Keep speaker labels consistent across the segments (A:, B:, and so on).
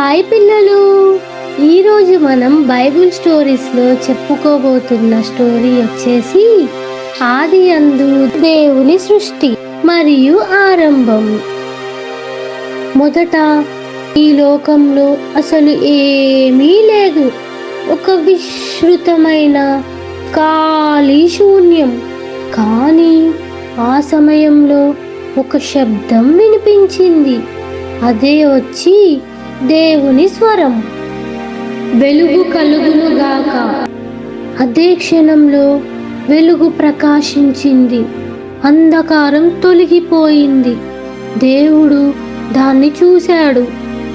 A: Hi పిల్లలు. ఈరోజు మనం బైబిల్ స్టోరీస్లో చెప్పుకోబోతున్న స్టోరీ వచ్చేసి ఆది అందు దేవుని సృష్టి మరియు ఆరంభం. మొదట ఈ లోకంలో అసలు ఏమీ లేదు. ఒక విస్తృతమైన ఖాళీ శూన్యం. కానీ ఆ సమయంలో ఒక శబ్దం వినిపించింది. అదే వచ్చి దేవుని స్వరం. వెలుగు కలుగునుగాక. అదే క్షణంలో వెలుగు ప్రకాశించింది. అంధకారం తొలగిపోయింది. దేవుడు దాన్ని చూశాడు.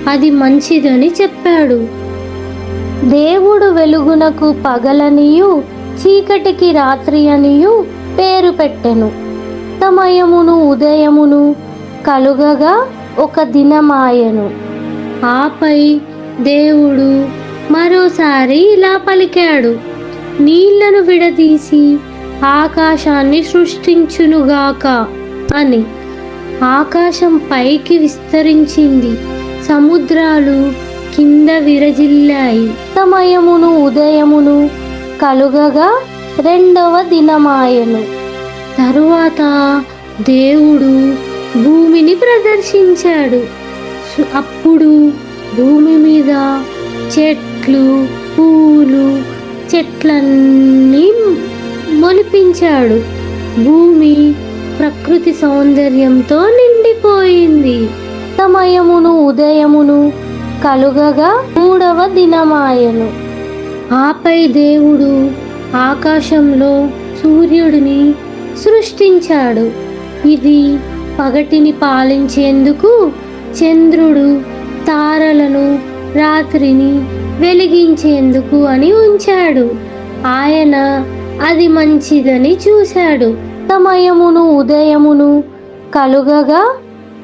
A: అది మంచిదని చెప్పాడు. దేవుడు వెలుగునకు పగలనియు చీకటికి రాత్రి అనియు పేరు పెట్టెను. తమయమును ఉదయమును కలుగగా ఒక దినమాయను. ఆపై దేవుడు మరోసారి ఇలా పలికాడు. నీళ్ళను విడదీసి ఆకాశాన్ని సృష్టించునుగాక అని ఆకాశం పైకి విస్తరించింది. సముద్రాలు కింద విరజిల్లాయి. సమయమును ఉదయమును కలుగగా రెండవ దినమాయను. తరువాత దేవుడు భూమిని ప్రదర్శించాడు. అప్పుడు భూమి మీద చెట్లు పూలు చెట్లన్నీ మొలిపించాడు. భూమి ప్రకృతి సౌందర్యంతో నిండిపోయింది. సమయమును ఉదయమును కలుగగా మూడవ దినమాయను. ఆపై దేవుడు ఆకాశంలో సూర్యుడిని సృష్టించాడు. ఇది పగటిని పాలించేందుకు చంద్రుడు తారలను రాత్రిని వెలిగించేందుకు అని ఉంచాడు. ఆయన అది మంచిదని చూశాడు. సమయమును ఉదయమును కలుగగా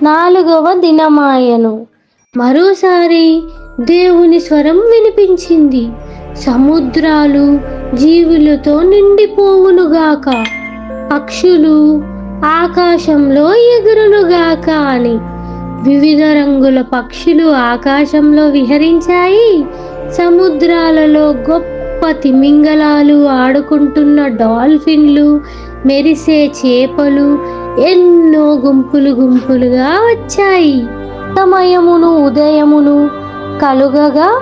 A: నాలుగవ దినమాయను. మరోసారి దేవుని స్వరం వినిపించింది. సముద్రాలు జీవులతో నిండిపోవునుగాక పక్షులు ఆకాశంలో ఎగురునుగాక అని. వివిధ రంగుల పక్షులు ఆకాశంలో విహరించాయి. సముద్రాలలో గొప్ప తిమింగలాలు ఆడుకుంటున్న డాల్ఫిన్లు మెరిసే చేపలు ఎన్నో గుంపులు గుంపులుగా వచ్చాయి. సమయమును ఉదయమును కలుగగా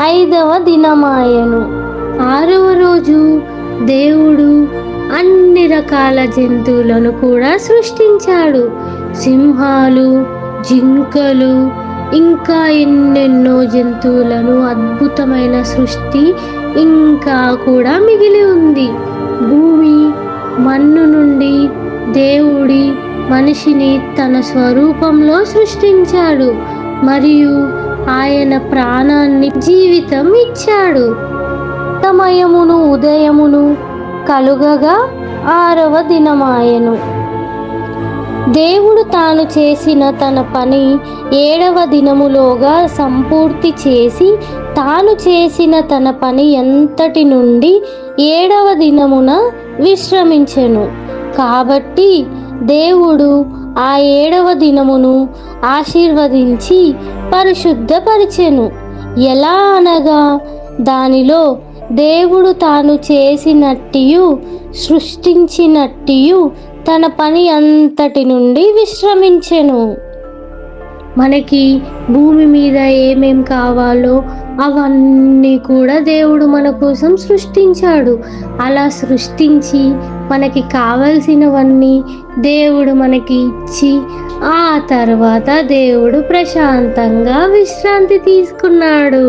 A: ఐదవ దినమాయను. ఆరవ రోజు దేవుడు అన్ని రకాల జంతువులను కూడా సృష్టించాడు. సింహాలు జింకలు ఇంకా ఎన్నెన్నో జంతువులను అద్భుతమైన సృష్టి ఇంకా కూడా మిగిలి ఉంది. భూమి మన్ను నుండి దేవుడి మనిషిని తన స్వరూపంలో సృష్టించాడు మరియు ఆయన ప్రాణాన్ని జీవితం ఇచ్చాడు. సమయమును ఉదయమును కలుగగా ఆరవ దినమాయను. దేవుడు తాను చేసిన తన పని ఏడవ దినములోగా సంపూర్తి చేసి తాను చేసిన తన పని ఎంతటి నుండి ఏడవ దినమున విశ్రమించెను. కాబట్టి దేవుడు ఆ ఏడవ దినమును ఆశీర్వదించి పరిశుద్ధపరిచెను. ఎలా అనగా దానిలో దేవుడు తాను చేసినట్టియు సృష్టించినట్టియు తన పని అంతటి నుండి విశ్రమించెను. మనకి భూమి మీద ఏమేం కావాలో అవన్నీ కూడా దేవుడు మన కోసం సృష్టించాడు. అలా సృష్టించి మనకి కావలసినవన్నీ దేవుడు మనకి ఇచ్చి ఆ తర్వాత దేవుడు ప్రశాంతంగా విశ్రాంతి తీసుకున్నాడు.